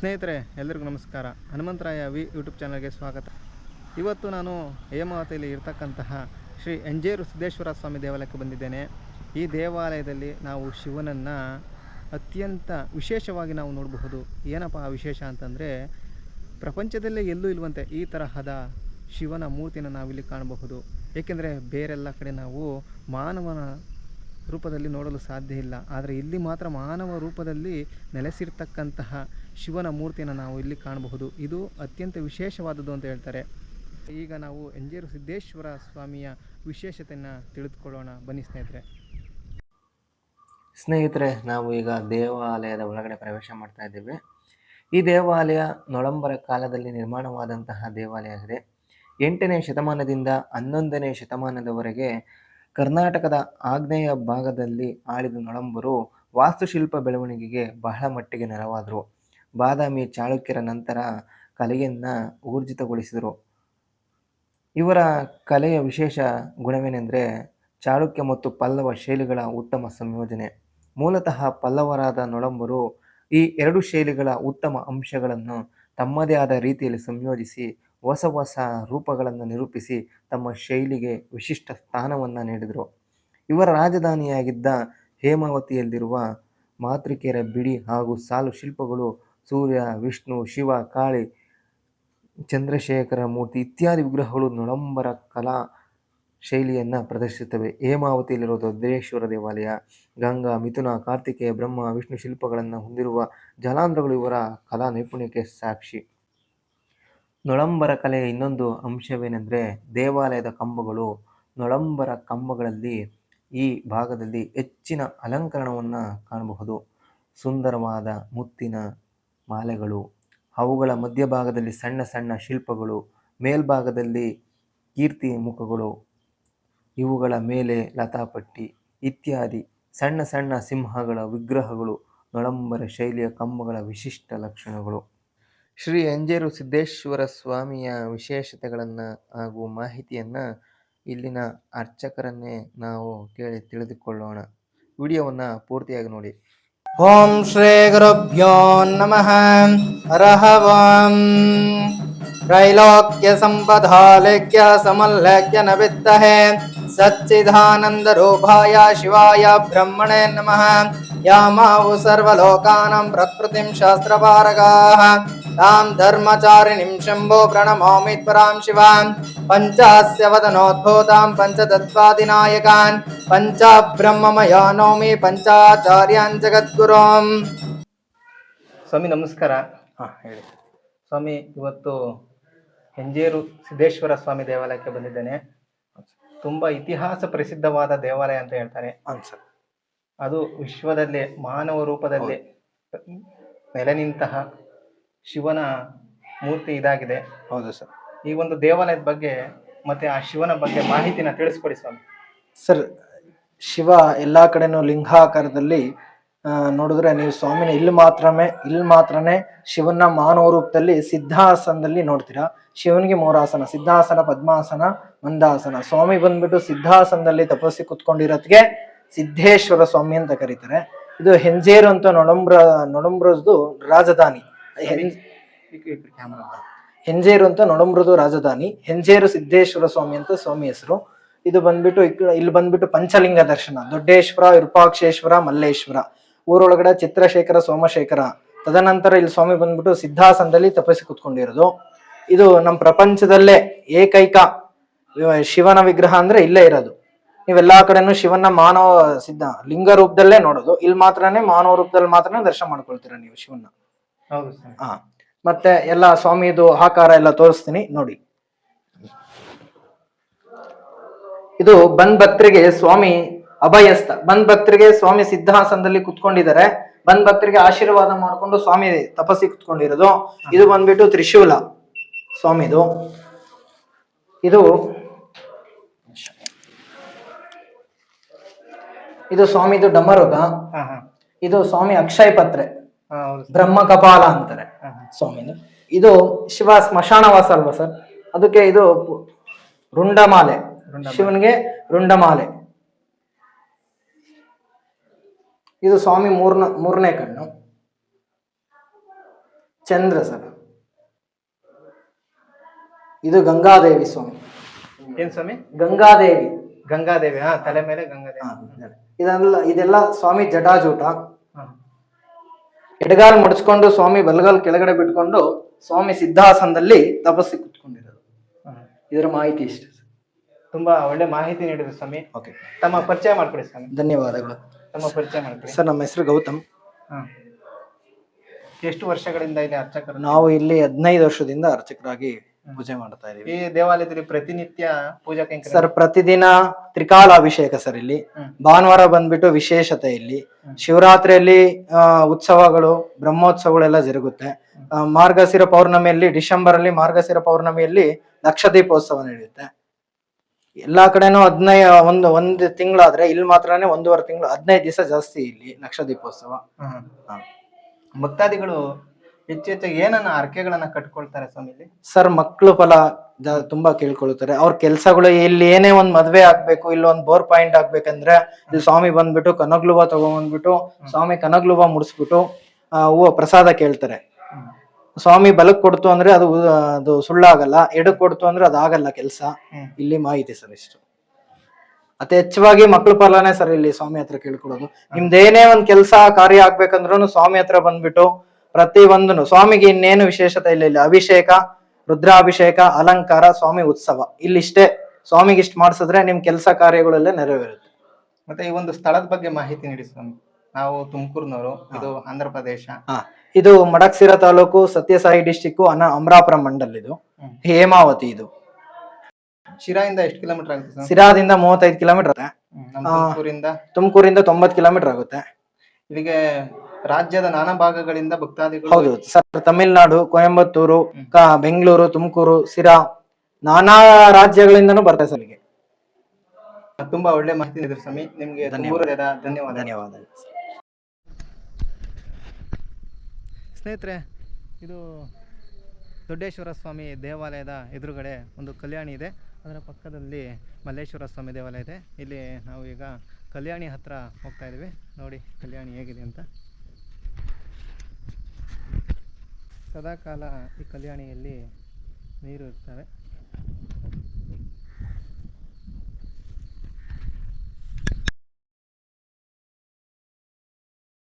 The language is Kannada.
ಸ್ನೇಹಿತರೆ ಎಲ್ಲರಿಗೂ ನಮಸ್ಕಾರ. ಹನುಮಂತರಾಯ ವಿ ಯೂಟ್ಯೂಬ್ ಚಾನಲ್ಗೆ ಸ್ವಾಗತ. ಇವತ್ತು ನಾನು ಹೇಮಾವತಿಯಲ್ಲಿ ಇರ್ತಕ್ಕಂತಹ ಶ್ರೀ ಎಂಜೇರು ಸಿದ್ದೇಶ್ವರ ಸ್ವಾಮಿ ದೇವಾಲಯಕ್ಕೆ ಬಂದಿದ್ದೇನೆ. ಈ ದೇವಾಲಯದಲ್ಲಿ ನಾವು ಶಿವನನ್ನು ಅತ್ಯಂತ ವಿಶೇಷವಾಗಿ ನಾವು ನೋಡಬಹುದು. ಏನಪ್ಪ ಆ ವಿಶೇಷ ಅಂತಂದರೆ, ಪ್ರಪಂಚದಲ್ಲೇ ಎಲ್ಲೂ ಇಲ್ವಂತೆ ಈ ತರಹದ ಶಿವನ ಮೂರ್ತಿನ ನಾವಿಲ್ಲಿ ಕಾಣಬಹುದು. ಏಕೆಂದರೆ ಬೇರೆಲ್ಲ ಕಡೆ ನಾವು ಮಾನವನ ರೂಪದಲ್ಲಿ ನೋಡಲು ಸಾಧ್ಯ ಇಲ್ಲ. ಆದರೆ ಇಲ್ಲಿ ಮಾತ್ರ ಮಾನವ ರೂಪದಲ್ಲಿ ನೆಲೆಸಿರ್ತಕ್ಕಂತಹ ಶಿವನ ಮೂರ್ತಿಯನ್ನು ನಾವು ಇಲ್ಲಿ ಕಾಣಬಹುದು. ಇದು ಅತ್ಯಂತ ವಿಶೇಷವಾದದ್ದು ಅಂತ ಹೇಳ್ತಾರೆ. ಈಗ ನಾವು ಎಂಜೇರು ಸಿದ್ದೇಶ್ವರ ಸ್ವಾಮಿಯ ವಿಶೇಷತೆಯನ್ನು ತಿಳಿದುಕೊಳ್ಳೋಣ. ಬನ್ನಿ ಸ್ನೇಹಿತರೆ. ಸ್ನೇಹಿತರೆ, ನಾವು ಈಗ ದೇವಾಲಯದ ಒಳಗಡೆ ಪ್ರವೇಶ ಮಾಡ್ತಾ ಇದ್ದೇವೆ. ಈ ದೇವಾಲಯ ನೊಳಂಬರ ಕಾಲದಲ್ಲಿ ನಿರ್ಮಾಣವಾದಂತಹ ದೇವಾಲಯ ಆಗಿದೆ. ಎಂಟನೇ ಶತಮಾನದಿಂದ ಹನ್ನೊಂದನೇ ಶತಮಾನದವರೆಗೆ ಕರ್ನಾಟಕದ ಆಗ್ನೇಯ ಭಾಗದಲ್ಲಿ ಆಳಿದ ನೊಳಂಬರು ವಾಸ್ತುಶಿಲ್ಪ ಬೆಳವಣಿಗೆಗೆ ಬಹಳ ಮಟ್ಟಿಗೆ ನೆರವಾದರು. ಬಾದಾಮಿ ಚಾಳುಕ್ಯರ ನಂತರ ಕಲೆಯನ್ನು ಊರ್ಜಿತಗೊಳಿಸಿದರು. ಇವರ ಕಲೆಯ ವಿಶೇಷ ಗುಣವೇನೆಂದರೆ ಚಾಳುಕ್ಯ ಮತ್ತು ಪಲ್ಲವ ಶೈಲಿಗಳ ಉತ್ತಮ ಸಂಯೋಜನೆ. ಮೂಲತಃ ಪಲ್ಲವರಾದ ನೊಳಂಬರು ಈ ಎರಡು ಶೈಲಿಗಳ ಉತ್ತಮ ಅಂಶಗಳನ್ನು ತಮ್ಮದೇ ಆದ ರೀತಿಯಲ್ಲಿ ಸಂಯೋಜಿಸಿ ಹೊಸ ಹೊಸ ರೂಪಗಳನ್ನು ನಿರೂಪಿಸಿ ತಮ್ಮ ಶೈಲಿಗೆ ವಿಶಿಷ್ಟ ಸ್ಥಾನವನ್ನು ನೀಡಿದರು. ಇವರ ರಾಜಧಾನಿಯಾಗಿದ್ದ ಹೇಮಾವತಿಯಲ್ಲಿರುವ ಮಾತೃಕೆಯರ ಬಿಡಿ ಹಾಗೂ ಸಾಲು ಶಿಲ್ಪಗಳು ಸೂರ್ಯ, ವಿಷ್ಣು, ಶಿವ, ಕಾಳಿ, ಚಂದ್ರಶೇಖರ ಮೂರ್ತಿ ಇತ್ಯಾದಿ ವಿಗ್ರಹಗಳು ನೊಳಂಬರ ಕಲಾ ಶೈಲಿಯನ್ನು ಪ್ರದರ್ಶಿಸುತ್ತವೆ. ಹೇಮಾವತಿಯಲ್ಲಿರುವ ದೇಶ್ವರ ದೇವಾಲಯ, ಗಂಗಾ, ಮಿಥುನ, ಕಾರ್ತಿಕೇಯ, ಬ್ರಹ್ಮ, ವಿಷ್ಣು ಶಿಲ್ಪಗಳನ್ನು ಹೊಂದಿರುವ ಜಲಾಂಧ್ರಗಳು ಇವರ ಕಲಾ ನೈಪುಣ್ಯಕ್ಕೆ ಸಾಕ್ಷಿ. ನೊಳಂಬರ ಕಲೆಯ ಇನ್ನೊಂದು ಅಂಶವೇನೆಂದರೆ ದೇವಾಲಯದ ಕಂಬಗಳು ನೊಳಂಬರ ಕಂಬಗಳಲ್ಲಿ ಈ ಭಾಗದಲ್ಲಿ ಹೆಚ್ಚಿನ ಅಲಂಕರಣವನ್ನು ಕಾಣಬಹುದು. ಸುಂದರವಾದ ಮುತ್ತಿನ ಮಾಲೆಗಳು, ಅವುಗಳ ಮಧ್ಯಭಾಗದಲ್ಲಿ ಸಣ್ಣ ಸಣ್ಣ ಶಿಲ್ಪಗಳು, ಮೇಲ್ಭಾಗದಲ್ಲಿ ಕೀರ್ತಿ ಮುಖಗಳು, ಇವುಗಳ ಮೇಲೆ ಲತಾಪಟ್ಟಿ ಇತ್ಯಾದಿ. ಸಣ್ಣ ಸಣ್ಣ ಸಿಂಹಗಳ ವಿಗ್ರಹಗಳು ನೊಳಂಬರ ಶೈಲಿಯ ಕಂಬಗಳ ವಿಶಿಷ್ಟ ಲಕ್ಷಣಗಳು. ಶ್ರೀ ಅಂಜೇರು ಸಿದ್ದೇಶ್ವರ ಸ್ವಾಮಿಯ ವಿಶೇಷತೆಗಳನ್ನು ಹಾಗೂ ಮಾಹಿತಿಯನ್ನು ಇಲ್ಲಿನ ಅರ್ಚಕರನ್ನೇ ನಾವು ಕೇಳಿ ತಿಳಿದುಕೊಳ್ಳೋಣ. ವಿಡಿಯೋವನ್ನು ಪೂರ್ತಿಯಾಗಿ ನೋಡಿ. ॐ श्रीगुरुभ्यो नमः। रह त्रैलोक्यसम्पदालेख्य समल्लेख्य न वित्तहे सच्चिदानन्दरूपाय शिवाय ब्रह्मणे नमः। यामाहु सर्वलोकानां प्रकृतिं शास्त्रपारगाः। तां धर्मचारिणीं शम्भो प्रणमामि परां शिवान्। पञ्चास्य वदनोद्भूतां पञ्चतत्त्वादिनायकान् ಪಂಚಾಬ್ರಹ್ಮಮಯ ನೌಮಿ ಪಂಚಾಚಾರ್ಯಾನ್ ಜಗದ್ಗುರುಂ. ಸ್ವಾಮಿ ನಮಸ್ಕಾರ. ಹಾಂ ಹೇಳಿ. ಸ್ವಾಮಿ ಇವತ್ತು ಹೆಂಜೇರು ಸಿದ್ದೇಶ್ವರ ಸ್ವಾಮಿ ದೇವಾಲಯಕ್ಕೆ ಬಂದಿದ್ದೇನೆ. ತುಂಬ ಇತಿಹಾಸ ಪ್ರಸಿದ್ಧವಾದ ದೇವಾಲಯ ಅಂತ ಹೇಳ್ತಾರೆ. ಹಾಂ ಸರ್ ಅದು ವಿಶ್ವದಲ್ಲೇ ಮಾನವ ರೂಪದಲ್ಲಿ ನೆಲೆ ನಿಂತಹ ಶಿವನ ಮೂರ್ತಿ ಇದಾಗಿದೆ. ಹೌದು ಸರ್. ಈ ಒಂದು ದೇವಾಲಯದ ಬಗ್ಗೆ ಮತ್ತೆ ಆ ಶಿವನ ಬಗ್ಗೆ ಮಾಹಿತಿನ ತಿಳಿಸ್ಕೊಡಿ ಸ್ವಾಮಿ. ಸರ್ ಶಿವ ಎಲ್ಲ ಕಡೆನೂ ಲಿಂಗಾಕಾರದಲ್ಲಿ ನೋಡಿದ್ರೆ ನೀವು ಸ್ವಾಮಿನ ಇಲ್ಲಿ ಮಾತ್ರನೇ ಇಲ್ಲಿ ಮಾತ್ರನೇ ಶಿವನ ಮಾನವ ರೂಪದಲ್ಲಿ ಸಿದ್ಧಾಸನದಲ್ಲಿ ನೋಡ್ತೀರಾ? ಶಿವನಿಗೆ ಮೂರಾಸನ ಸಿದ್ಧಾಸನ ಪದ್ಮಾಸನ ಮಂದಾಸನ. ಸ್ವಾಮಿ ಬಂದ್ಬಿಟ್ಟು ಸಿದ್ಧಾಸನದಲ್ಲಿ ತಪಸ್ಸಿ ಕುತ್ಕೊಂಡಿರೋದ್ಗೆ ಸಿದ್ಧೇಶ್ವರ ಸ್ವಾಮಿ ಅಂತ ಕರೀತಾರೆ. ಇದು ಹೆಂಜೇರು ಅಂತ ನೊಳಂಬ್ರ ನೊಳಂಬ್ರದ್ದು ರಾಜಧಾನಿ. ಹೆಂಜೇರು ಅಂತ ನೊಳಂಬ್ರದು ರಾಜಧಾನಿ. ಹೆಂಜೇರು ಸಿದ್ದೇಶ್ವರ ಸ್ವಾಮಿ ಅಂತ ಸ್ವಾಮಿ ಹೆಸರು. ಇದು ಬಂದ್ಬಿಟ್ಟು ಇಲ್ಲಿ ಬಂದ್ಬಿಟ್ಟು ಪಂಚಲಿಂಗ ದರ್ಶನ. ದೊಡ್ಡೇಶ್ವರ ವಿರೂಪಾಕ್ಷೇಶ್ವರ ಮಲ್ಲೇಶ್ವರ. ಊರೊಳಗಡೆ ಚಿತ್ರಶೇಖರ ಸೋಮಶೇಖರ. ತದನಂತರ ಇಲ್ಲಿ ಸ್ವಾಮಿ ಬಂದ್ಬಿಟ್ಟು ಸಿದ್ಧಾಸನದಲ್ಲಿ ತಪಸ್ಸಿ ಕುತ್ಕೊಂಡಿರೋದು. ಇದು ನಮ್ಮ ಪ್ರಪಂಚದಲ್ಲೇ ಏಕೈಕ ಶಿವನ ವಿಗ್ರಹ ಅಂದ್ರೆ ಇಲ್ಲೇ ಇರೋದು. ನೀವೆಲ್ಲಾ ಕಡೆನೂ ಶಿವನ ಮಾನವ ಸಿದ್ಧ ಲಿಂಗ ರೂಪದಲ್ಲೇ ನೋಡೋದು. ಇಲ್ಲಿ ಮಾತ್ರನೇ ಮಾನವ ರೂಪದಲ್ಲಿ ಮಾತ್ರನೇ ದರ್ಶನ ಮಾಡ್ಕೊಳ್ತೀರಾ ನೀವು ಶಿವನ ಹಾ. ಮತ್ತೆ ಎಲ್ಲ ಸ್ವಾಮಿದು ಆಕಾರ ಎಲ್ಲ ತೋರಿಸ್ತೀನಿ ನೋಡಿ. ಇದು ಬಂದ್ ಭಕ್ತರಿಗೆ ಸ್ವಾಮಿ ಅಭಯಸ್ಥ. ಬಂದ್ ಭಕ್ತರಿಗೆ ಸ್ವಾಮಿ ಸಿದ್ಧಾಸನದಲ್ಲಿ ಕುತ್ಕೊಂಡಿದ್ದಾರೆ. ಬಂದ್ ಭಕ್ತರಿಗೆ ಆಶೀರ್ವಾದ ಮಾಡಿಕೊಂಡು ಸ್ವಾಮಿ ತಪಸ್ಸಿ ಕುತ್ಕೊಂಡಿರೋದು. ಇದು ಬಂದ್ಬಿಟ್ಟು ತ್ರಿಶೂಲ ಸ್ವಾಮಿದು. ಇದು ಇದು ಸ್ವಾಮಿದು ಡಮರುಗ. ಇದು ಸ್ವಾಮಿ ಅಕ್ಷಯ ಪತ್ರೆ. ಬ್ರಹ್ಮ ಕಪಾಲ ಅಂತಾರೆ. ಸ್ವಾಮಿದು. ಇದು ಶಿವ ಸ್ಮಶಾನವಾಸ ಅಲ್ವಾ ಸರ್? ಅದಕ್ಕೆ ಇದು ರುಂಡಮಾಲೆ. ಶಿವನಿಗೆ ರುಂಡಮಾಲೆ. ಇದು ಸ್ವಾಮಿ ಮೂರ್ನ ಮೂರನೇ ಕಣ್ಣು. ಚಂದ್ರ ಸರ್ ಇದು ಗಂಗಾದೇವಿ ಸ್ವಾಮಿ. ಏನ್ ಸ್ವಾಮಿ? ಗಂಗಾದೇವಿ. ಗಂಗಾದೇವಿ ಹಾ ತಲೆ ಮೇಲೆ ಗಂಗಾದೇವಿ. ಇದೆಲ್ಲ ಇದೆಲ್ಲ ಸ್ವಾಮಿ ಜಟಾಜೂಟ. ಎಡಗಾಲ್ ಮುಡಿಸ್ಕೊಂಡು ಸ್ವಾಮಿ ಬಲಗಾಲ್ ಕೆಳಗಡೆ ಬಿಟ್ಕೊಂಡು ಸ್ವಾಮಿ ಸಿದ್ಧಾಸನದಲ್ಲಿ ತಪಸ್ಸಿ ಕುತ್ಕೊಂಡಿರೋದು. ಇದರ ಮಾಹಿತಿ ಇಷ್ಟ ತುಂಬಾ ಒಳ್ಳೆ ಮಾಹಿತಿ ನೀಡಿದ್ರು ಸ್ವಾಮಿ. ಓಕೆ ತಮ್ಮ ಪರಿಚಯ ಮಾಡ್ಕೊಡಿ ಸ್ವಾಮಿ. ಧನ್ಯವಾದಗಳು. ತಮ್ಮ ಪರಿಚಯ ಮಾಡ್ಕೊಡಿ. ಸರ್ ನಮ್ಮ ಹೆಸರು ಗೌತಮ್. ಹಾ. ಎಷ್ಟು ವರ್ಷಗಳಿಂದ ಇಲ್ಲಿ ಅರ್ಚಕರು? ನಾವು ಇಲ್ಲಿ ಹದಿನೈದು ವರ್ಷದಿಂದ ಅರ್ಚಕರಾಗಿ ಪೂಜೆ ಮಾಡ್ತಾ ಇದೀವಿ ಈ ದೇವಾಲಯದಲ್ಲಿ ಪ್ರತಿನಿತ್ಯ ಪೂಜಾ ಕೈಂಕರ್ಯ ಸರ್ ಪ್ರತಿದಿನ ತ್ರಿಕಾಲ ಅಭಿಷೇಕ ಸರ್ ಇಲ್ಲಿ. ಹ್ಮ್. ಭಾನುವಾರ ಬಂದ್ಬಿಟ್ಟು ವಿಶೇಷತೆ ಇಲ್ಲಿ. ಶಿವರಾತ್ರಿಯಲ್ಲಿ ಆ, ಉತ್ಸವಗಳು ಬ್ರಹ್ಮೋತ್ಸವಗಳೆಲ್ಲ ಜರುಗುತ್ತೆ. ಆ, ಮಾರ್ಗಶಿರ ಪೌರ್ಣಮಿಯಲ್ಲಿ ಡಿಸೆಂಬರ್ ಅಲ್ಲಿ ಮಾರ್ಗಶಿರ ಪೌರ್ಣಮಿಯಲ್ಲಿ ಲಕ್ಷ ದೀಪೋತ್ಸವ ನಡೆಯುತ್ತೆ. ಎಲ್ಲಾ ಕಡೆನೂ ಹದಿನೈ ಒಂದು ಒಂದು ತಿಂಗಳಾದ್ರೆ ಇಲ್ಲಿ ಮಾತ್ರನೇ ಒಂದೂವರೆ ತಿಂಗಳು ಹದಿನೈದು ದಿವಸ ಜಾಸ್ತಿ ಇಲ್ಲಿ ಲಕ್ಷ ದೀಪೋತ್ಸವ. ಹ್ಮ್. ಭಕ್ತಾದಿಗಳು ಹೆಚ್ಚು ಹೆಚ್ಚು ಏನನ್ನ ಹರಕೆಗಳನ್ನ ಕಟ್ಕೊಳ್ತಾರೆ ಸ್ವಾಮಿ ಇಲ್ಲಿ ಸರ್ ಮಕ್ಕಳು ಫಲ ಜಾ- ತುಂಬಾ ಕೇಳ್ಕೊಳ್ತಾರೆ. ಅವ್ರ ಕೆಲ್ಸಗಳು ಇಲ್ಲಿ ಏನೇ ಒಂದ್ ಮದ್ವೆ ಆಗ್ಬೇಕು ಇಲ್ಲಿ ಒಂದ್ ಬೋರ್ ಪಾಯಿಂಟ್ ಆಗ್ಬೇಕಂದ್ರೆ ಇಲ್ಲಿ ಸ್ವಾಮಿ ಬಂದ್ಬಿಟ್ಟು ಕನಗ್ಲುವ ತಗೊಂಡ್ಬಂದ್ಬಿಟ್ಟು ಸ್ವಾಮಿ ಕನಗ್ಲುವ ಮುಡಿಸ್ಬಿಟ್ಟು ಆ, ಹೂವು ಪ್ರಸಾದ ಕೇಳ್ತಾರೆ. ಹ್ಮ್. ಸ್ವಾಮಿ ಬಲಕ್ ಕೊಡ್ತು ಅಂದ್ರೆ ಅದು ಅದು ಸುಳ್ಳಾಗಲ್ಲ ಎಡಕ್ ಕೊಡ್ತು ಅಂದ್ರೆ ಅದಾಗಲ್ಲ ಆಗಲ್ಲ ಕೆಲಸ. ಇಲ್ಲಿ ಮಾಹಿತಿ ಸರ್ ಇಷ್ಟು. ಅತಿ ಹೆಚ್ಚವಾಗಿ ಮಕ್ಕಳ ಪಾಲನೆ ಸರ್ ಇಲ್ಲಿ ಸ್ವಾಮಿ ಹತ್ರ ಕೇಳ್ಕೊಡೋದು. ನಿಮ್ದೇನೇ ಒಂದ್ ಕೆಲಸ ಕಾರ್ಯ ಆಗ್ಬೇಕಂದ್ರೂ ಸ್ವಾಮಿ ಹತ್ರ ಬಂದ್ಬಿಟ್ಟು ಪ್ರತಿ ಒಂದನು ಸ್ವಾಮಿಗೆ ಇನ್ನೇನು ವಿಶೇಷತೆ ಇಲ್ಲ ಇಲ್ಲಿ ಅಭಿಷೇಕ ರುದ್ರಾಭಿಷೇಕ ಅಲಂಕಾರ ಸ್ವಾಮಿ ಉತ್ಸವ. ಇಲ್ಲಿಷ್ಟೇ ಸ್ವಾಮಿಗೆ ಇಷ್ಟ ಮಾಡಿಸಿದ್ರೆ ನಿಮ್ ಕೆಲಸ ಕಾರ್ಯಗಳೆಲ್ಲ ನೆರವೇರುತ್ತೆ. ಮತ್ತೆ ಈ ಒಂದು ಸ್ಥಳದ ಬಗ್ಗೆ ಮಾಹಿತಿ ನೀಡಿ ಸ್ವಾಮಿ. ನಾವು ತುಮಕೂರ್ನವರು ಇದು ಆಂಧ್ರ ಪ್ರದೇಶ. ಇದು ಮಡಕ್ಸಿರ ತಾಲೂಕು ಸತ್ಯಸಾಯಿ ಡಿಸ್ಟಿಕ್ ಅನ ಅಮರಾಪುರ ಮಂಡಲ್ ಇದು ಹೇಮಾವತಿ ಇದು. ಶಿರಾದಿಂದ ಎಷ್ಟು ಕಿಲೋಮೀಟರ್ ಆಗುತ್ತೆ ಶಿರಾದಿಂದ ಮೂವತ್ತೈದು ಕಿಲೋಮೀಟರ್ ಆಗುತ್ತೆ. ತುಮಕೂರಿಂದ? ತುಮಕೂರಿಂದ ತೊಂಬತ್ ಕಿಲೋಮೀಟರ್ ಆಗುತ್ತೆ. ಇಲ್ಲಿಗೆ ರಾಜ್ಯದ ನಾನಾ ಭಾಗಗಳಿಂದ ಭಕ್ತಾದಿಗಳು ಹೌದು ಸರ್ ತಮಿಳ್ನಾಡು ಕೊಯಂಬತ್ತೂರು ಬೆಂಗಳೂರು ತುಮಕೂರು ಸಿರಾ ನಾನಾ ರಾಜ್ಯಗಳಿಂದನೂ ಬರ್ತಾರೆ ಸರ್ ಇಲ್ಲಿಗೆ. ತುಂಬಾ ಒಳ್ಳೆ ಮಾಹಿತಿ ಸ್ವಾಮಿ. ನಿಮ್ಗೆ ಧನ್ಯವಾದ. ಧನ್ಯವಾದ ಧನ್ಯವಾದ ಸ್ನೇಹಿತರೆ, ಇದು ದೊಡ್ಡೇಶ್ವರ ಸ್ವಾಮಿ ದೇವಾಲಯದ ಎದುರುಗಡೆ ಒಂದು ಕಲ್ಯಾಣಿ ಇದೆ. ಅದರ ಪಕ್ಕದಲ್ಲಿ ಮಲ್ಲೇಶ್ವರ ಸ್ವಾಮಿ ದೇವಾಲಯ ಇದೆ. ಇಲ್ಲಿ ನಾವು ಈಗ ಕಲ್ಯಾಣಿ ಹತ್ರ ಹೋಗ್ತಾ ಇದ್ದೀವಿ. ನೋಡಿ ಕಲ್ಯಾಣಿ ಹೇಗಿದೆ ಅಂತ. ಸದಾಕಾಲ ಈ ಕಲ್ಯಾಣಿಯಲ್ಲಿ ನೀರು ಇರ್ತವೆ.